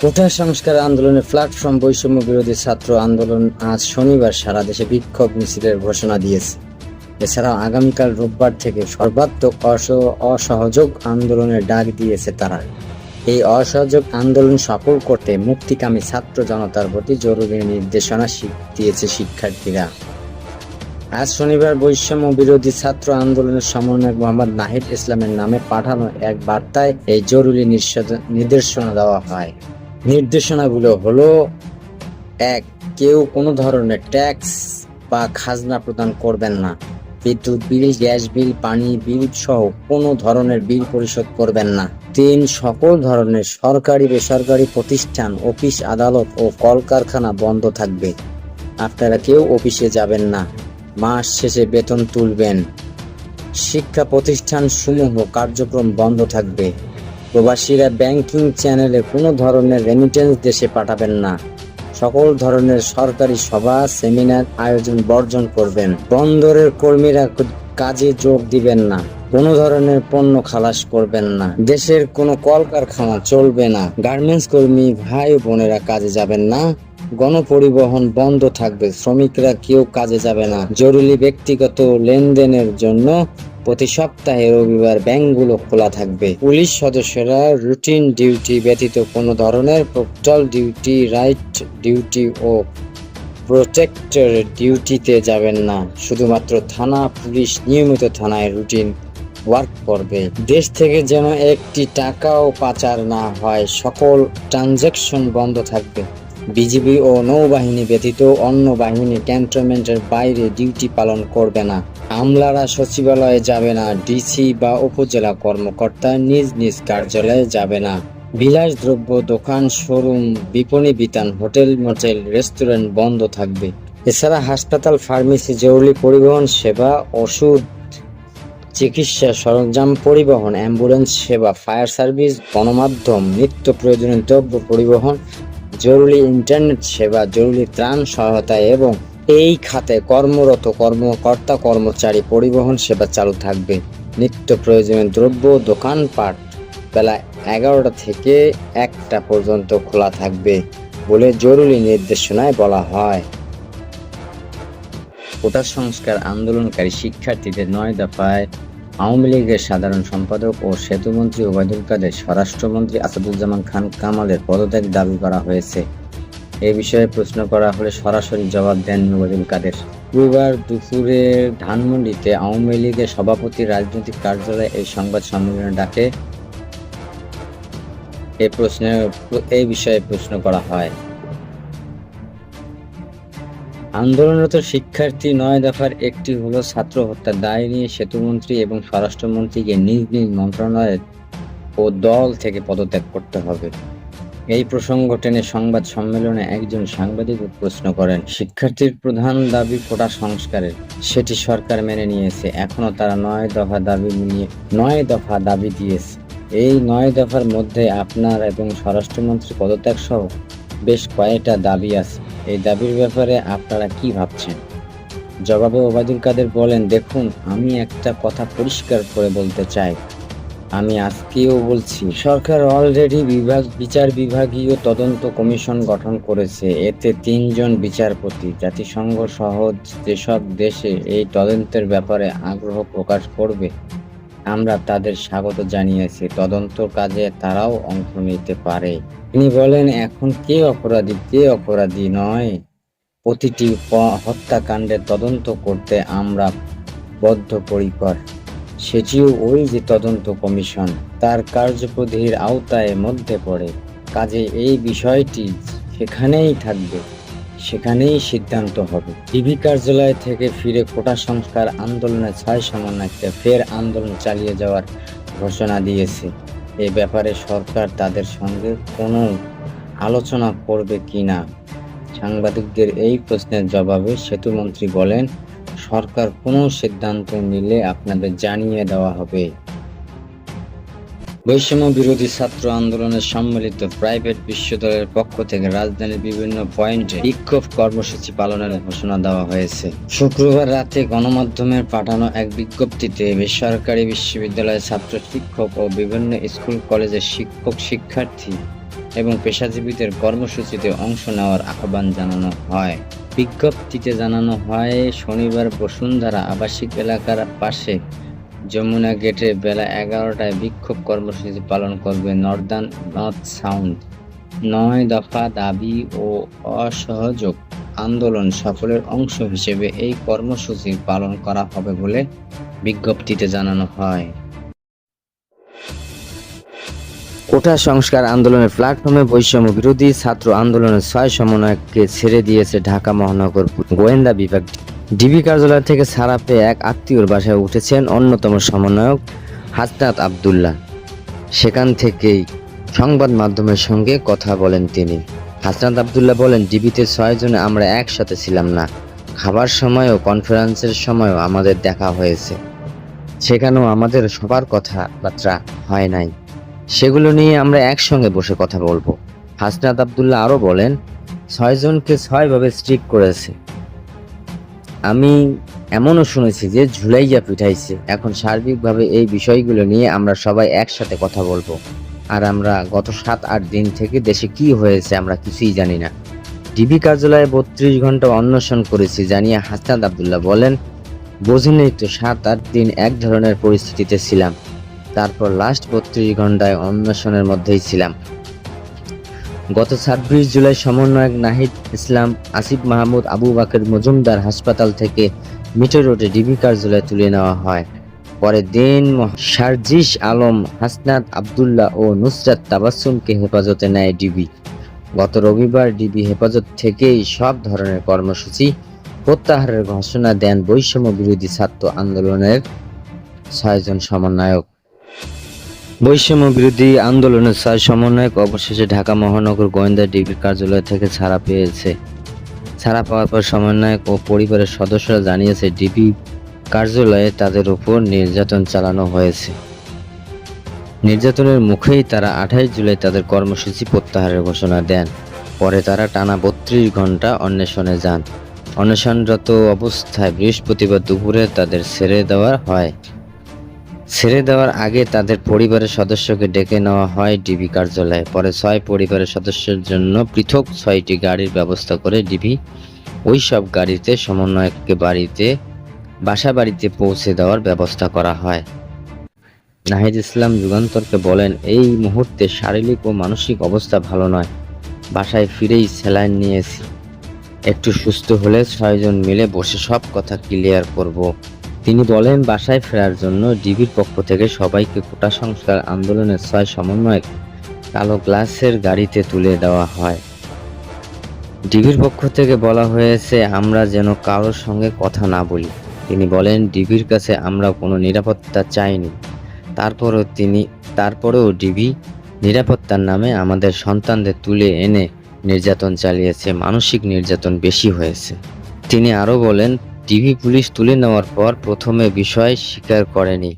কোটা সংস্কার আন্দোলনের প্ল্যাটফর্ম বৈষম্য বিরোধী ছাত্র আন্দোলন আজ শনিবার সারা দেশে বিক্ষোভ মিছিলের ঘোষণা দিয়েছে। এছাড়াও আগামীকাল রোববার থেকে সর্বাত্মক অস- অসহযোগ আন্দোলনের ডাক দিয়েছে তারা। এই অসহযোগ আন্দোলন সফল করতে মুক্তিকামী ছাত্র জনতার প্রতি জরুরি নির্দেশনা দিয়েছে শিক্ষার্থীরা। আজ শনিবার বৈষম্য বিরোধী ছাত্র আন্দোলনের সমন্বয়ক মোহাম্মদ নাহিদ ইসলামের নামে পাঠানো এক বার্তায় এই জরুরি নির্দেশনা দেওয়া হয়। নির্দেশনাগুলো হলো, এক, কেউ কোনো ধরনের ট্যাক্স বা খাজনা প্রদান করবেন না। বিদ্যুৎ বিল, গ্যাস বিল, পানি বিল সহ কোনো ধরনের বিল পরিশোধ করবেন না। তিন, সকল ধরনের সরকারি, বেসরকারি প্রতিষ্ঠান, অফিস, আদালত ও কলকারখানা বন্ধ থাকবে। আপনারা কেউ অফিসে যাবেন না। মাস শেষে বেতন তুলবেন। শিক্ষা প্রতিষ্ঠান সমূহ কার্যক্রম বন্ধ থাকবে। প্রবাসীরা ব্যাংকিং চ্যানেলে কোনো ধরনের রেমিটেন্স দেশে পাঠাবেন না। সকল ধরনের সরকারি সভা সেমিনার আয়োজন বর্জন করবেন। বন্দরের কর্মীরা কাজে যোগ দিবেন না। কোনো ধরনের পণ্য খালাস করবেন না। দেশের কোনো কলকারখানা চলবে না। গার্মেন্টস কর্মী ভাই বোনেরা কাজে যাবেন না। গণপরিবহন বন্ধ থাকবে। শ্রমিকরা কেউ কাজে যাবে না। জরুরি ব্যক্তিগত লেনদেনের জন্য প্রতি সপ্তাহে রবিবার ব্যাংকগুলো খোলা থাকবে। পুলিশ সদস্যরা রুটিন ডিউটি ব্যতীত কোনো ধরনের পোস্টাল ডিউটি, রাইট ডিউটি ও প্রোটেক্টর ডিউটিতে যাবেন না। শুধুমাত্র থানা পুলিশ নিয়মিত থানায় রুটিন ওয়ার্ক করবে। দেশ থেকে যেন একটি টাকাও পাচার না হয়, সকল ট্রানজ্যাকশন বন্ধ থাকবে। বিজিবি ও নৌবাহিনী ব্যতীত অন্য বাহিনী ক্যান্টনমেন্টের বাইরে ডিউটি পালন করবে না। আমলারা সচিবালয়ে যাবে না, ডিসি বা উপজেলা কর্মকর্তা নিজ নিজ কার্যালয়ে যাবে না। বিলাস দ্রব্য দোকান, শোরুম, বিপণী বিতান, হোটেল, মোটেল, রেস্টুরেন্ট বন্ধ থাকবে। এছাড়া হাসপাতাল, ফার্মেসি, জরুরি পরিবহন সেবা, ওষুধ, চিকিৎসা সরঞ্জাম পরিবহন, অ্যাম্বুলেন্স সেবা, ফায়ার সার্ভিস, গণমাধ্যম, নিত্য প্রয়োজনীয় দ্রব্য পরিবহন, জরুরি ইন্টারনেট সেবা, জরুরি ত্রাণ সহায়তা এবং এই খাতে কর্মরত কর্মকর্তা, কর্মচারী পরিবহন সেবা চালু থাকবে। নিত্য প্রয়োজনীয় দ্রব্য, দোকানপাট বেলা এগারোটা থেকে একটা পর্যন্ত খোলা থাকবে বলে জরুরি নির্দেশনায় বলা হয়। কোটা সংস্কার আন্দোলনকারী শিক্ষার্থীদের নয় দফায় আওয়ামী লীগের সাধারণ সম্পাদক ও সেতুমন্ত্রী ওবায়দুল কাদের স্বরাষ্ট্রমন্ত্রী আসাদুজ্জামান খান কামালের পদত্যাগ দাবি করা হয়েছে। এ বিষয়ে প্রশ্ন করা হলে সরাসরি জবাব দেন ওবায়দুল কাদের। রবিবার দুপুরে ধানমন্ডিতে আওয়ামী লীগের সভাপতি রাজনৈতিক কার্যালয়ে এই সংবাদ সম্মেলনে ডাকে। এই প্রশ্নে এই বিষয়ে প্রশ্ন করা হয়, আন্দোলনরত শিক্ষার্থী নয় দফার একটি হলো ছাত্র হত্যার দায় নিয়ে সেতুমন্ত্রী এবং স্বরাষ্ট্রমন্ত্রীকে নিজ নিজ মন্ত্রণালয় ও দল থেকে পদত্যাগ করতে হবে। এই প্রসঙ্গ টেনে সংবাদ সম্মেলনে একজন সাংবাদিক প্রশ্ন করেন, শিক্ষার্থীর প্রধান দাবি কোটা সংস্কারের। সেটি সরকার মেনে নিয়েছে। এখনও তারা নয় দফা দাবি নিয়ে, নয় দফা দাবি দিয়েছে। এই নয় দফার মধ্যে আপনার এবং স্বরাষ্ট্রমন্ত্রী পদত্যাগ সহ বেশ কয়েকটা দাবি আছে। এই দাবির ব্যাপারে আপনারা কি ভাবছেন? জবাবে ওবায়দুল কাদের বলেন, দেখুন, আমি একটা কথা পরিষ্কার করে বলতে চাই। আমি আজকেও বলছি, সরকার অলরেডি বিভাগ, বিচার বিভাগীয় তদন্ত কমিশন গঠন করেছে। এতে তিনজন বিচারপতি, জাতিসংঘ সহ যেসব দেশে এই তদন্তের ব্যাপারে আগ্রহ প্রকাশ করবে, আমরা তাদের স্বাগত জানিয়েছি। তদন্ত কাজে তারাও অংশ নিতে পারে। তিনি বলেন, এখন কে অপরাধী কে অপরাধী নয়। প্রতিটি হত্যাকাণ্ডের তদন্ত করতে আমরা বদ্ধপরিকর। সেটিও ওই যে তদন্ত কমিশন, তার কার্যপরিধির আওতায় মধ্যে পড়ে। কাজে এই বিষয়টি সেখানেই থাকবে, সেখানেই সিদ্ধান্ত হবে। ডিবি কার্যালয় থেকে ফিরে কোটা সংস্কার আন্দোলনের ছয় সমন্বয়কে ফের আন্দোলন চালিয়ে যাওয়ার ঘোষণা দিয়েছে। এ ব্যাপারে সরকার তাদের সঙ্গে কোনো আলোচনা করবে কিনা সাংবাদিকদের এই প্রশ্নের জবাবে সেতুমন্ত্রী বলেন সরকার কোনো সিদ্ধান্ত নিলে আপনাদের জানিয়ে দেওয়া হবে। বৈষম্য বিরোধী ছাত্র আন্দোলনের সম্মিলিত প্রাইভেট বিশ্ববিদ্যালয়ের পক্ষ থেকে রাজধানীর বিভিন্ন পয়েন্টে বিক্ষোভ কর্মসূচি পালনের ঘোষণা দেওয়া হয়েছে। শুক্রবার রাতে গণমাধ্যমের পাঠানো এক বিজ্ঞপ্তিতে বেসরকারি বিশ্ববিদ্যালয়ের ছাত্র শিক্ষক ও বিভিন্ন স্কুল কলেজের শিক্ষক, শিক্ষার্থী এবং পেশাজীবীদের কর্মসূচিতে অংশ নেওয়ার আহ্বান জানানো হয়। বিজ্ঞপ্তিতে জানানো হয়, শনিবার বসুন্ধরা আবাসিক এলাকার পাশে যমুনা গেটে বেলা এগারোটায় বিক্ষোভ কর্মসূচি পালন করবে নর্দার্ন নর্থ সাউন্ড। নয় দফা দাবি ও অসহযোগ আন্দোলন সফলের অংশ হিসেবে এই কর্মসূচি পালন করা হবে বলে বিজ্ঞপ্তিতে জানানো হয়। কোটা সংস্কার আন্দোলনের প্ল্যাটফর্মে বৈষম্য বিরোধী ছাত্র আন্দোলনের ছয় সমন্বয়ককে ছেড়ে দিয়েছে ঢাকা মহানগর গোয়েন্দা বিভাগ। ডিবি কার্যালয় থেকে ছাড়া পেয়ে এক আত্মীয়র বাসায় উঠেছেন অন্যতম সমন্বয়ক হাসনাত আবদুল্লাহ। সেখান থেকেই সংবাদ মাধ্যমের সঙ্গে কথা বলেন তিনি। হাসনাত আবদুল্লাহ বলেন, ডিবিতে ছয় জনে আমরা একসাথে ছিলাম না। খাবার সময়ও, কনফারেন্সের সময়ও আমাদের দেখা হয়েছে। সেখানেও আমাদের সবার কথাবার্তা হয় নাই। সেগুলো নিয়ে আমরা একসঙ্গে বসে কথা বলব। হাসনাত আবদুল্লাহ আরও বলেন, ছয়জনকে ছয়ভাবে স্ট্রিক করেছে। আমি এমনও শুনেছি যে ঝুলাইয়া পিঠাইছে। এখন সার্বিকভাবে এই বিষয়গুলো নিয়ে আমরা সবাই একসাথে কথা বলব। আর আমরা গত সাত আট দিন থেকে দেশে কি হয়েছে আমরা কিছুই জানি না। ডিবি কার্যালয়ে বত্রিশ ঘণ্টা অন্বেষণ করেছি জানিয়ে হাসনাত আবদুল্লাহ বলেন, বোঝেনই তো সাত আট দিন এক ধরনের পরিস্থিতিতে ছিলাম। তারপর লাস্ট বত্রিশ ঘন্টায় অন্বেষণের মধ্যেই ছিলাম। গত ছাব্বিশ জুলাই সমন্বয়ক নাহিদ ইসলাম, আসিফ মাহমুদ, আবু বাকের মজুমদার হাসপাতাল থেকে মিটর রোডে ডিবি কার্যালয়ে তুলে নেওয়া হয়। পরে দিন শারজিস আলম, হাসনাত আবদুল্লাহ ও নুসরাত তাবাসুমকে হেফাজতে নেয় ডিবি। গত রবিবার ডিবি হেফাজত থেকেই সব ধরনের কর্মসূচি প্রত্যাহারের ঘোষণা দেন বৈষম্য বিরোধী ছাত্র আন্দোলনের ছয়জন সমন্বয়ক। বৈষম্য বিরোধী আন্দোলনের ছয় সমন্বয়ক অবশেষে ঢাকা মহানগর গোয়েন্দা ডিবির কার্যালয় থেকে ছাড়া পেয়েছে। ছাড়া পাওয়ার পর সমন্বয়ক ও পরিবারের সদস্যরা জানিয়েছে, ডিবি কার্যালয়ে তাদের উপর নির্যাতন চালানো হয়েছে। নির্যাতনের মুখেই তারা আঠাইশ জুলাই তাদের কর্মসূচি প্রত্যাহারের ঘোষণা দেন। পরে তারা টানা বত্রিশ ঘণ্টা অন্বেষণে যান। অন্বেষণরত অবস্থায় বৃহস্পতিবার দুপুরে তাদের ছেড়ে দেওয়া হয়। ছেড়ে দেওয়ার আগে তাদের পরিবারের সদস্যকে ডেকে নেওয়া হয় ডিবি কার্যালয়ে। পরে ছয় পরিবারের সদস্যের জন্য পৃথক ছয়টি গাড়ির ব্যবস্থা করে ডিবি ওই সব গাড়িতে, সমন্বয়ককে বাড়িতে বাসা বাড়িতে পৌঁছে দেওয়ার ব্যবস্থা করা হয়। নাহিদ ইসলাম যুগান্তরকে বলেন, এই মুহূর্তে শারীরিক ও মানসিক অবস্থা ভালো নয়। বাসায় ফিরেই স্যালাইন নিয়েছি একটু সুস্থ হলে ছয়জন মিলে বসে সব কথা ক্লিয়ার করব। তিনি বলেন, বাসায় ফেরার জন্য ডিবির পক্ষ থেকে সবাইকে কোটা সংস্কার আন্দোলনের ছয় সমন্বয়ক কালো গ্লাসের গাড়িতে তুলে দেওয়া হয়। ডিবির পক্ষ থেকে বলা হয়েছে, আমরা যেন কারোর সঙ্গে কথা না বলি। তিনি বলেন, ডিবির কাছে আমরা কোনো নিরাপত্তা চাইনি। তারপরও তিনি, তারপরেও ডিবি নিরাপত্তার নামে আমাদের সন্তানদের তুলে এনে নির্যাতন চালিয়েছে, মানসিক নির্যাতন বেশি হয়েছে। তিনি আরও বলেন ডিবি পুলিশ তুলে নেওয়ার পর প্রথমে বিষয় স্বীকার করেনি।